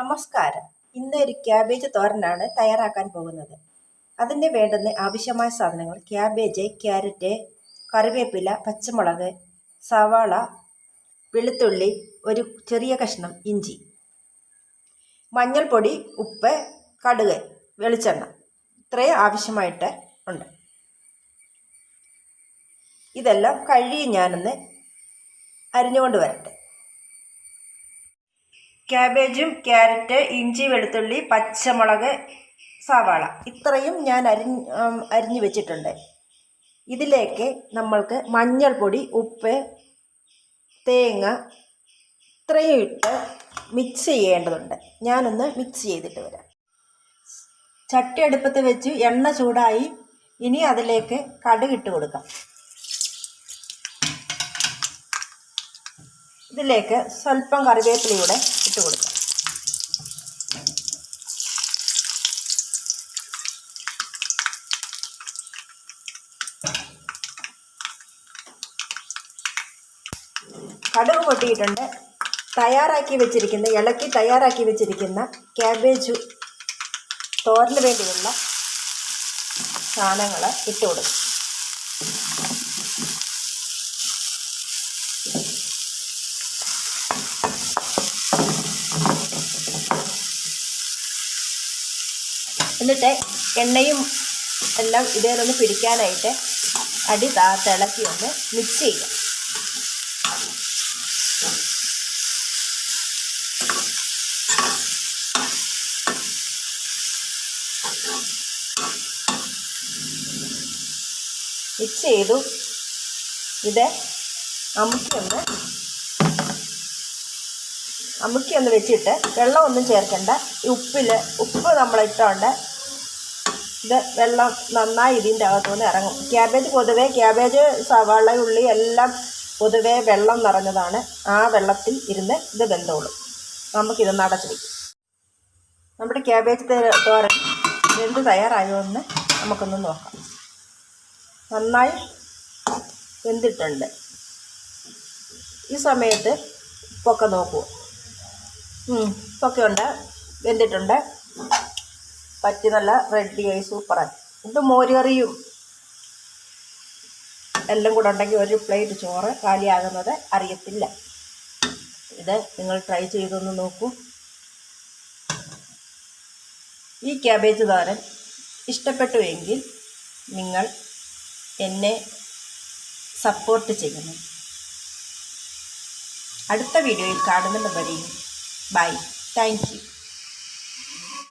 നമസ്കാരം. ഇന്ന് ഒരു ക്യാബേജ് തോരനാണ് തയ്യാറാക്കാൻ പോകുന്നത്. അതിന് വേണ്ടുന്ന ആവശ്യമായ സാധനങ്ങൾ ക്യാബേജ് ക്യാരറ്റ് കറിവേപ്പില പച്ചമുളക് സവാള വെളുത്തുള്ളി ഒരു ചെറിയ കഷ്ണം ഇഞ്ചി മഞ്ഞൾപ്പൊടി ഉപ്പ് കടുക് വെളിച്ചെണ്ണ ഇത്രയും ആവശ്യമായിട്ട് ഉണ്ട്. ഇതെല്ലാം കഴുകി ഞാനൊന്ന് അരിഞ്ഞുകൊണ്ട് വരട്ടെ. ക്യാബേജും ക്യാരറ്റ് ഇഞ്ചി വെളുത്തുള്ളി പച്ചമുളക് സവാള. ഇത്രയും ഞാൻ അരിഞ്ഞ് അരിഞ്ഞു വെച്ചിട്ടുണ്ട്. ഇതിലേക്ക് നമ്മൾക്ക് മഞ്ഞൾപ്പൊടി ഉപ്പ് തേങ്ങ ഇത്രയും ഇട്ട് മിക്സ് ചെയ്യേണ്ടതുണ്ട്. ഞാനൊന്ന് മിക്സ് ചെയ്തിട്ട് വരാം. ചട്ടി അടുപ്പത്ത് വെച്ച് എണ്ണ ചൂടായി ഇനി അതിലേക്ക് കടുക് ഇട്ട് കൊടുക്കാം. ഇതിലേക്ക് സ്വല്പം കറിവേപ്പിലയൂടെ ഇട്ട് കൊടുക്കാം. കടുക് പൊട്ടിയിട്ടുണ്ട്. തയ്യാറാക്കി വെച്ചിരിക്കുന്ന ഇളക്കി തയ്യാറാക്കി വെച്ചിരിക്കുന്ന ക്യാബേജ് തോരന് വേണ്ടിയുള്ള സാധനങ്ങൾ ഇട്ട് കൊടുക്കും. എന്നിട്ട് എണ്ണയും എല്ലാം ഇതേലൊന്ന് പിടിക്കാനായിട്ട് അടി താ തിളക്കി ഒന്ന് മിക്സ് ചെയ്യുക. മിക്സ് ചെയ്തു. ഇത് അമുക്കി ഒന്ന് അമുക്കി ഒന്ന് വെച്ചിട്ട് വെള്ളമൊന്നും ചേർക്കണ്ട. ഉപ്പിൽ ഉപ്പ് നമ്മൾ ഇട്ടോണ്ട് ഇത് വെള്ളം നന്നായി ഇതിന്റെ അകത്തുനിന്ന് ഇറങ്ങും. ക്യാബേജ് പൊതുവേ ക്യാബേജ് സവാള ഉള്ളി എല്ലാം പൊതുവേ വെള്ളം നിറഞ്ഞതാണ്. ആ വെള്ളത്തിൽ ഇരുന്ന് ഇത് വെന്തോളും. നമുക്കിതൊന്ന് അടച്ചു വയ്ക്കും നമ്മുടെ ക്യാബേജ് തോരൻ വെന്ത് തയ്യാറായോ എന്ന് നമുക്കൊന്ന് നോക്കാം. നന്നായി വെന്തിട്ടുണ്ട്. ഈ സമയത്ത് ഉപ്പൊക്കെ നോക്കൂ. ഉണ്ട് വെന്തിട്ടുണ്ട്. പറ്റി നല്ല റെഡിയായി സൂപ്പറായി. ഇത് മോരുകറിയും എല്ലാം കൂടെ ഉണ്ടെങ്കിൽ ഒരു പ്ലേറ്റ് ചോറ് കാലിയാകുന്നത് അറിയത്തില്ല. ഇത് നിങ്ങൾ ട്രൈ ചെയ്തൊന്ന് നോക്കൂ. ഈ ക്യാബേജ് താരൻ ഇഷ്ടപ്പെട്ടുവെങ്കിൽ നിങ്ങൾ എന്നെ സപ്പോർട്ട് ചെയ്യണം. അടുത്ത വീഡിയോയിൽ കാണുന്നത് വരെയും ബൈ താങ്ക് യു